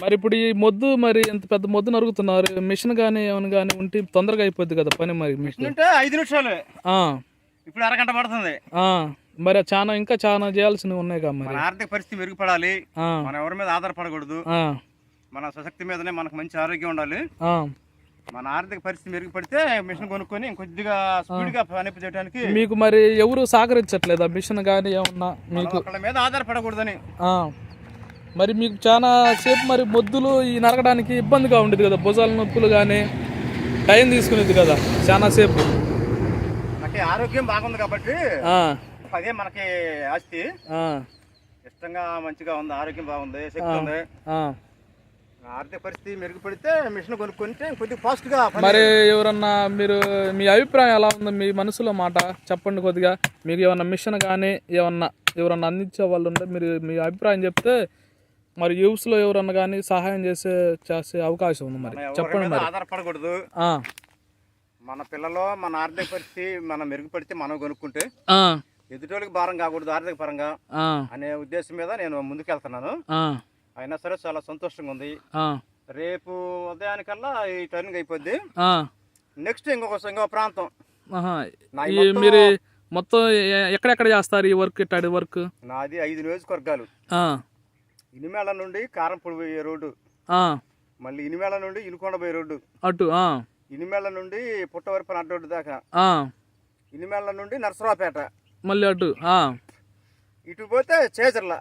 మరి ఇప్పుడు ఈ మొద్దు మరి ఎంత పెద్ద మొద్దు నరుగుతున్నారు? మిషన్ కానీ ఏమైనా కానీ ఉంటే తొందరగా అయిపోద్ది కదా పని మరి మీకు అంటే ఐదు నిమిషాలు. ఆ, ఇప్పుడు అరగంట పడుతుంది. ఆ, మరి చాలా ఇంకా చాలా చేయాల్సినవి ఉన్నాయి కదా మరి. ఆర్థిక పరిస్థితి మెరుగుపడాలి. మనం ఎవరి మీద ఆధారపడకూడదు. మన స్వశక్తి మీదనే మనకు మంచి ఆరోగ్యం ఉండాలి. మన ఆర్థిక పరిస్థితి మెరుగుపడితే మిషన్ కొనుక్కొని కొద్దిగా స్పీడ్గా పని చేయడానికి మీకు మరి ఎవరు సహకరించట్లేదా మిషన్ కానీ ఏమన్నా మీకు? మీద ఆధారపడకూడదని. మరి మీకు చాలా సేపు మరి మొద్దులు ఈ నరకడానికి ఇబ్బందిగా ఉండేది కదా. భుజాల నొప్పులు కానీ టైం తీసుకునేది కదా చాలా సేపు. ఆరోగ్యం బాగుంది కాబట్టి అదే మనకి ఆస్తి. ఇష్టంగా మంచిగా ఉంది ఆరోగ్యం బాగుంది శక్తి ఉంది. ఆర్థిక పరిస్థితి మెరుగుపడితే మిషన్ కొనుక్కుంటే కొద్దిగా ఫాస్ట్గా పని మరి ఎవరన్నా మీరు మీ అభిప్రాయం ఎలా ఉంది? మీ మనసులో మాట చెప్పండి కొద్దిగా. మీకు ఏమన్నా మిషన్ కానీ ఏమన్నా ఎవరన్నా అందించే వాళ్ళు ఉంటే మీరు మీ అభిప్రాయం చెప్తే మరి యూస్లో ఎవరన్నా కానీ సహాయం చేసే చేసే అవకాశం ఉంది మరి? చెప్పండి మరి. ఆధారపడకూడదు. మన పిల్లలు మన ఆర్థిక పరిస్థితి మనం మెరుగుపడితే మనం కొనుక్కుంటే ఎదుటోళ్ళకి భారం కాకూడదు ఆర్థిక పరంగా అనే ఉద్దేశం మీద నేను ముందుకెళ్తున్నాను. అయినా సరే చాలా సంతోషంగా ఉంది. రేపు ఉదయానికల్లా ఈ టర్నింగ్ అయిపోద్ది. నెక్స్ట్ ఇంకొక ఇంకో ప్రాంతం. మీరు మొత్తం ఎక్కడెక్కడ చేస్తారు ఈ వర్క్ ఇట్టాడి వర్క్? నాది ఐదు నియోజకవర్గాలు. ఇనిమేళ నుండి కారంపొడి పోయే రోడ్డు. మళ్ళీ ఇనిమేళ నుండి ఇనుకొండ పోయే రోడ్డు. అటు ఇనిమేళ నుండి పుట్టవరపు అడ్డ రోడ్డు దాకా ఇనిమేళ నుండి నరసరావుపేట. మళ్ళీ అటు ఇటు పోతే చేజర్ల.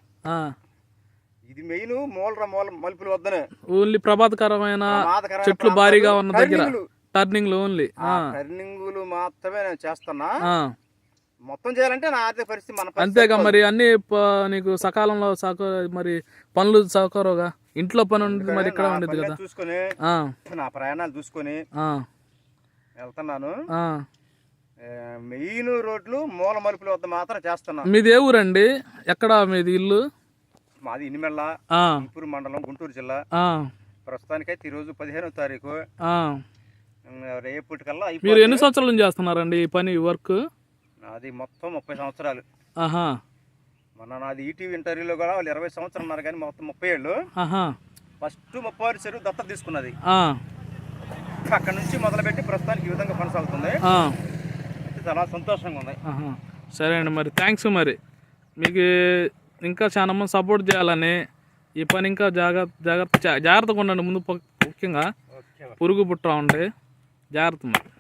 ఇది మెయిన్ మూలర మూల మలుపులు వద్దనే. ఓన్లీ ప్రమాదకరమైన చెట్లు భారీగా ఉన్న దగ్గర. టర్నింగులు. ఓన్లీ. టర్నింగులు మాత్రమే నేను చేస్తున్నా. మొత్తం చేయాలంటే నా ఆర్థిక పరిస్థితి మన అంతేగా మరి అన్ని నీకు సకాలంలో సహక మరి పనులు సహకరుగా ఇంట్లో పని ఉండేది మరి ఇక్కడ ఉండేది కదా. చూసుకొని నా ప్రయాణాలు చూసుకొని వెళ్తున్నాను. మెయిన్ రోడ్లు మూల మలుపుల వద్ద మాత్రం చేస్తున్నా. మీది ఏ ఊరండి? ఎక్కడ మీది ఇల్లు? మాది ఇనిమెళ్ళ గుంటూరు మండలం గుంటూరు జిల్లా. ప్రస్తుతానికైతే ఈరోజు పదిహేనో తారీఖు. రేపటికల్లా మీరు ఎన్ని సంవత్సరాల నుంచి చేస్తున్నారండి ఈ పని వర్క్? నాది మొత్తం ముప్పై సంవత్సరాలు. ఆహా. మొన్న నాది ఈటీవీ ఇంటర్వ్యూలో కూడా వాళ్ళు ఇరవై సంవత్సరాలు ఉన్నారు కానీ మొత్తం ముప్పై ఏళ్ళు. ఆహా. ఫస్ట్ ముప్పై ఆరు చెరువు దత్తత తీసుకున్నది. ఆ, అక్కడ నుంచి మొదలుపెట్టి ప్రస్తుతానికి ఈ విధంగా కొనసాగుతుంది. ఆ, అయితే చాలా సంతోషంగా ఉంది. ఆహా. సరే అండి మరి థ్యాంక్స్ మరి. మీకు ఇంకా చాలా మంది సపోర్ట్ చేయాలని ఈ పని ఇంకా జాగ్రత్త జాగ్రత్త జాగ్రత్తగా ఉండండి. ముందు ప- ముఖ్యంగా ఓకే. పురుగు పుట్ట ఉండే జాగ్రత్త మరి.